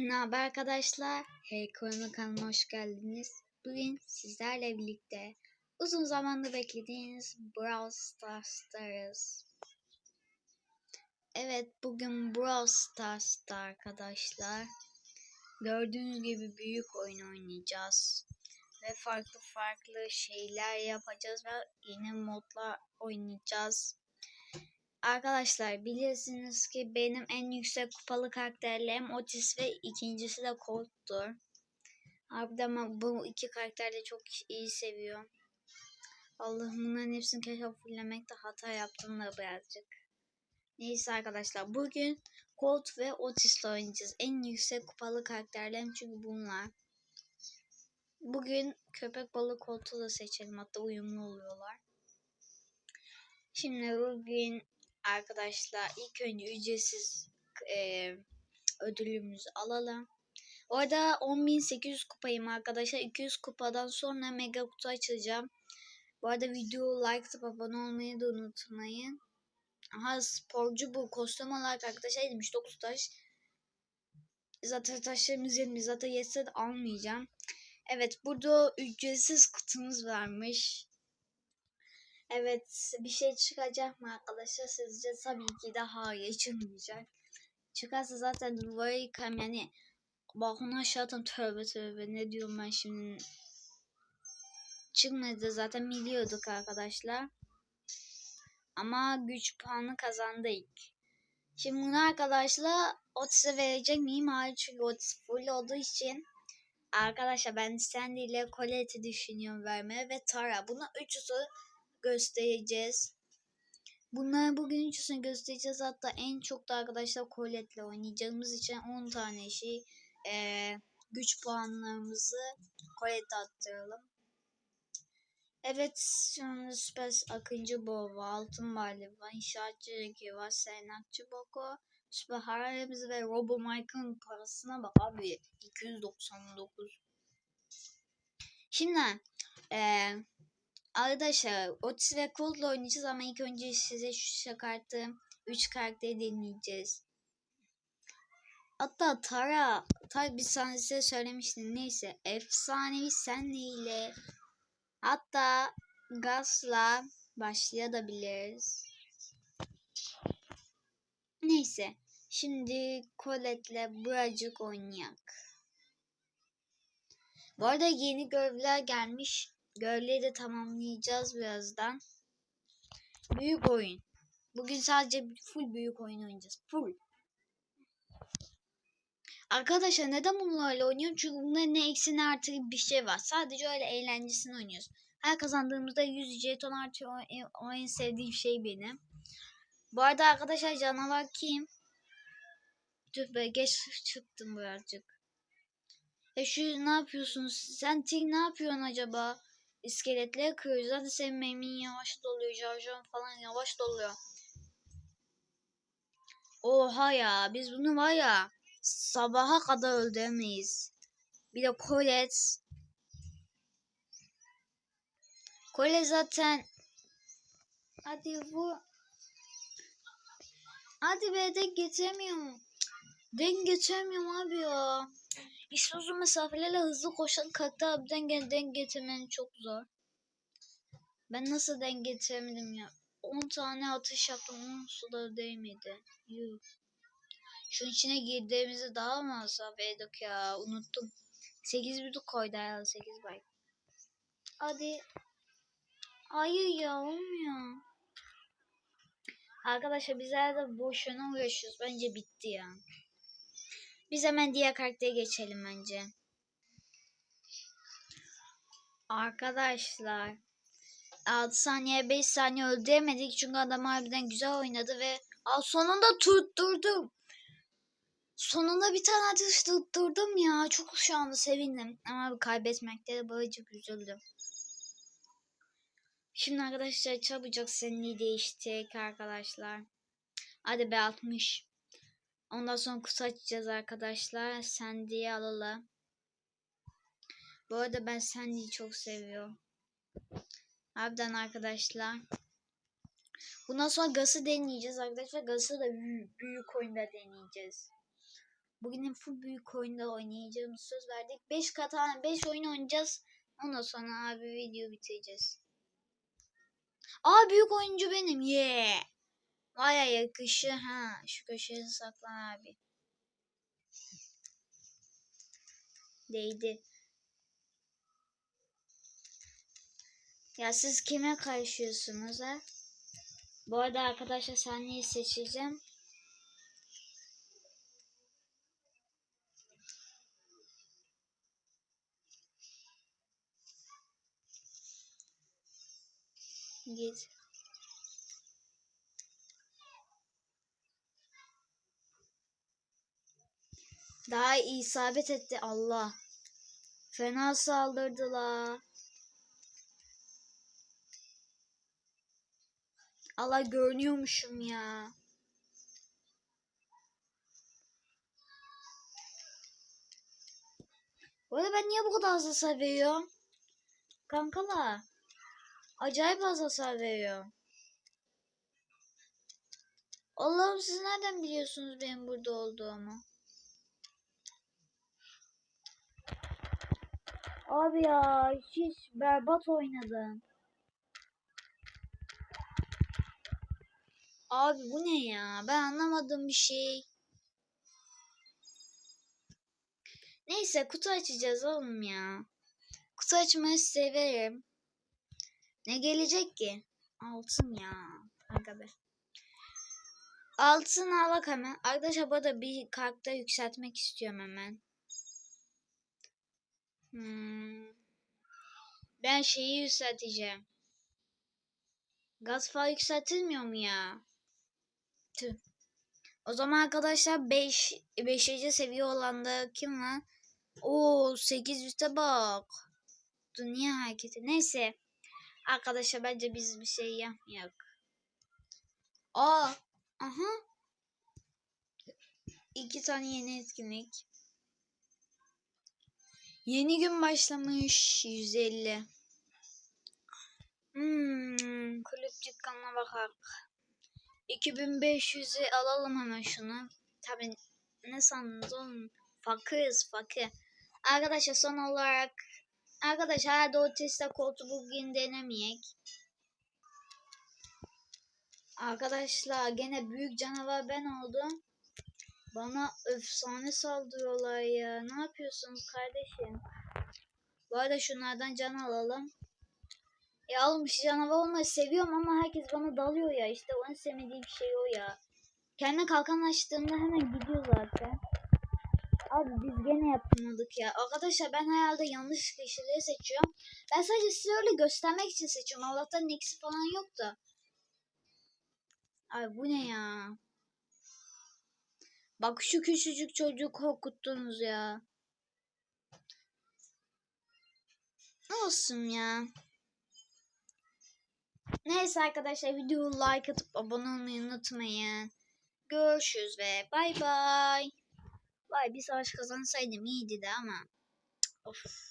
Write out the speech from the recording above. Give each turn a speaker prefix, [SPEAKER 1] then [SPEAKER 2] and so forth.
[SPEAKER 1] Ne haber arkadaşlar? Hey Korona kanalına hoş geldiniz. Bugün sizlerle birlikte uzun zamandır beklediğiniz Brawl Stars'tayız. Evet bugün Brawl Stars'ta arkadaşlar. Gördüğünüz gibi büyük oyun oynayacağız. Ve farklı farklı şeyler yapacağız ve yeni modlar oynayacağız. Arkadaşlar biliyorsunuz ki benim en yüksek kupalı karakterlerim Otis ve ikincisi de Colt'tur. Harbiden ben bu iki karakteri de çok iyi seviyorum. Allah'ım bunların hepsini keşke fullemekte hata yaptım da birazcık. Neyse arkadaşlar bugün Colt ve Otis'le oynayacağız. En yüksek kupalı karakterlerim çünkü bunlar. Bugün köpek balığı Colt'u da seçelim hatta uyumlu oluyorlar. Şimdi bugün arkadaşlar ilk önce ücretsiz e, ödülümüzü alalım. Orada 10.800 kupayım arkadaşlar. 200 kupadan sonra mega kutu açacağım. Bu arada video like atıp abone olmayı da unutmayın. Aha sporcu bu. Kostüm olarak arkadaşlar 79 taş. Zaten taşlarımız yetmiyor. Zaten yetse de almayacağım. Evet burada ücretsiz kutumuz varmış. Evet bir şey çıkacak mı arkadaşlar sizce tabii ki de hayır çıkmayacak. Çıkarsa zaten duvara yıkarım yani balkona aşağı atarım tövbe tövbe ne diyorum ben şimdi. Çıkmadı zaten biliyorduk arkadaşlar. Ama güç puanı kazandık. Şimdi bunu arkadaşlar Otis'e verecek miyim? Hayır çünkü Otis full olduğu için Arkadaşlar ben Sandy ile Colette'i düşünüyorum vermeye ve Tara. Buna üçüsü göstereceğiz. Bunları bugün üçüsünü göstereceğiz. Hatta en çok da arkadaşlar Colette'le oynayacağımız için 10 tane şey e, güç puanlarımızı Colette attıralım. Evet şimdi Süper Akıncı Baba, Altın Barley var, İnşaatçı Reki var, Sernakçı Boko, Süper Hararemiz ve Robo Mike'ın parasına bak abi 299. Şimdi eee Arkadaşlar Otis ve Cold'la oynayacağız ama ilk önce size şu kartı 3 karakteri deneyeceğiz. Hatta Tara, Tara bir saniye size söylemiştim. Neyse efsanevi senle hatta Gas'la başlayabiliriz. Neyse şimdi Colette'le birazcık oynayak. Bu arada yeni görevler gelmiş. Görevleri de tamamlayacağız birazdan. Büyük oyun. Bugün sadece full büyük oyun oynayacağız. Full. Arkadaşlar neden bunlarla oynuyorum? Çünkü bunların ne eksi ne artı bir şey var. Sadece öyle eğlencesini oynuyoruz. Her kazandığımızda 100 jeton artıyor. O, en sevdiğim şey benim. Bu arada arkadaşlar canavar kim? Tüh be geç çıktım birazcık. E şu ne yapıyorsunuz? Sen Tig ne yapıyorsun acaba? İskeletleri kırıyoruz. Zaten senin memin yavaş doluyor. Jarjon falan yavaş doluyor. Oha ya. Biz bunu var ya sabaha kadar öldüremeyiz. Bir de Colette. Colette zaten Hadi bu Hadi be denk getiremiyorum. Denk getiremiyorum abi ya. İşte uzun mesafelerle hızlı koşan karakter abiden gel denk getirmenin çok zor. Ben nasıl denk getiremedim ya? 10 tane atış yaptım 10 suda değmedi. Yuh. Şu içine girdiğimizde daha mı mesafeydik ya? Unuttum. 8 büyük koydu herhalde 8 bay. Hadi. Hayır ya olmuyor. Arkadaşlar bizler de boşuna uğraşıyoruz. Bence bitti ya. Biz hemen diğer karaktere geçelim bence. Arkadaşlar 6 saniye 5 saniye öldüremedik çünkü adam harbiden güzel oynadı ve Aa, sonunda tutturdum. Sonunda bir tane atış tutturdum ya. Çok şu anda sevindim. Ama kaybetmekte de çok üzüldüm. Şimdi arkadaşlar çabucak seni değiştirdik arkadaşlar. Hadi be 60. Ondan sonra kutu açacağız arkadaşlar. Sandy'yi alalım. Bu arada ben Sandy'yi çok seviyorum. Harbiden arkadaşlar. Bundan sonra Gas'ı deneyeceğiz arkadaşlar. Gas'ı da büyük, büyük oyunda deneyeceğiz. Bugün full büyük oyunda oynayacağımız söz verdik. 5 katana 5 oyun oynayacağız. Ondan sonra abi video bitireceğiz. Aa büyük oyuncu benim. Yeah. Vaya yakışı ha. Şu köşeye saklan abi. Değdi. Ya siz kime karşıyorsunuz ha? Bu arada arkadaşlar sahneyi seçeceğim. Git. Daha iyi isabet etti Allah. Fena saldırdılar. Allah görünüyormuşum ya. Bu arada ben niye bu kadar az hasar veriyorum? Kankalar. Acayip az hasar veriyor. Allah'ım siz nereden biliyorsunuz benim burada olduğumu? Abi ya hiç berbat oynadım. Abi bu ne ya? Ben anlamadım bir şey. Neyse kutu açacağız oğlum ya. Kutu açmayı severim. Ne gelecek ki? Altın ya. Aga be. Altın alak hemen. Arkadaşlar bu arada bir karakter yükseltmek istiyorum hemen. Hmm. Ben şeyi yükselteceğim. Gaz falan yükseltilmiyor mu ya? Tüh. O zaman arkadaşlar 5 5. seviye olanda kim var? Oo 800'te bak. Dünya hareketi. Neyse. Arkadaşlar bence biz bir şey yapmayak. Aa. Aha. İki tane yeni etkinlik. Yeni gün başlamış 150. Hmm, kulüp dükkanına bakak. 2500'e alalım hemen şunu. Tabi ne sandınız oğlum? Fakiriz fakir. Arkadaşlar son olarak Arkadaşlar hadi o Tesla koltuğu bugün denemeyek. Arkadaşlar gene büyük canavar ben oldum. Bana efsane saldırıyorlar ya. Ne yapıyorsunuz kardeşim? Bu arada şunlardan can alalım. Ya oğlum şu canavar olmayı seviyorum ama herkes bana dalıyor ya. İşte onun sevmediğim şey o ya. Kendine kalkan açtığımda hemen gidiyor zaten. Abi biz gene yapamadık ya. Arkadaşlar ben herhalde yanlış kişileri seçiyorum. Ben sadece size öyle göstermek için seçiyorum. Allah'tan eksi falan yok da. Abi bu ne ya? Bak şu küçücük çocuğu korkuttunuz ya. Olsun ya. Neyse arkadaşlar videoyu like atıp abone olmayı unutmayın. Görüşürüz ve bay bay. Vay bir savaş kazansaydım iyiydi de ama. Of.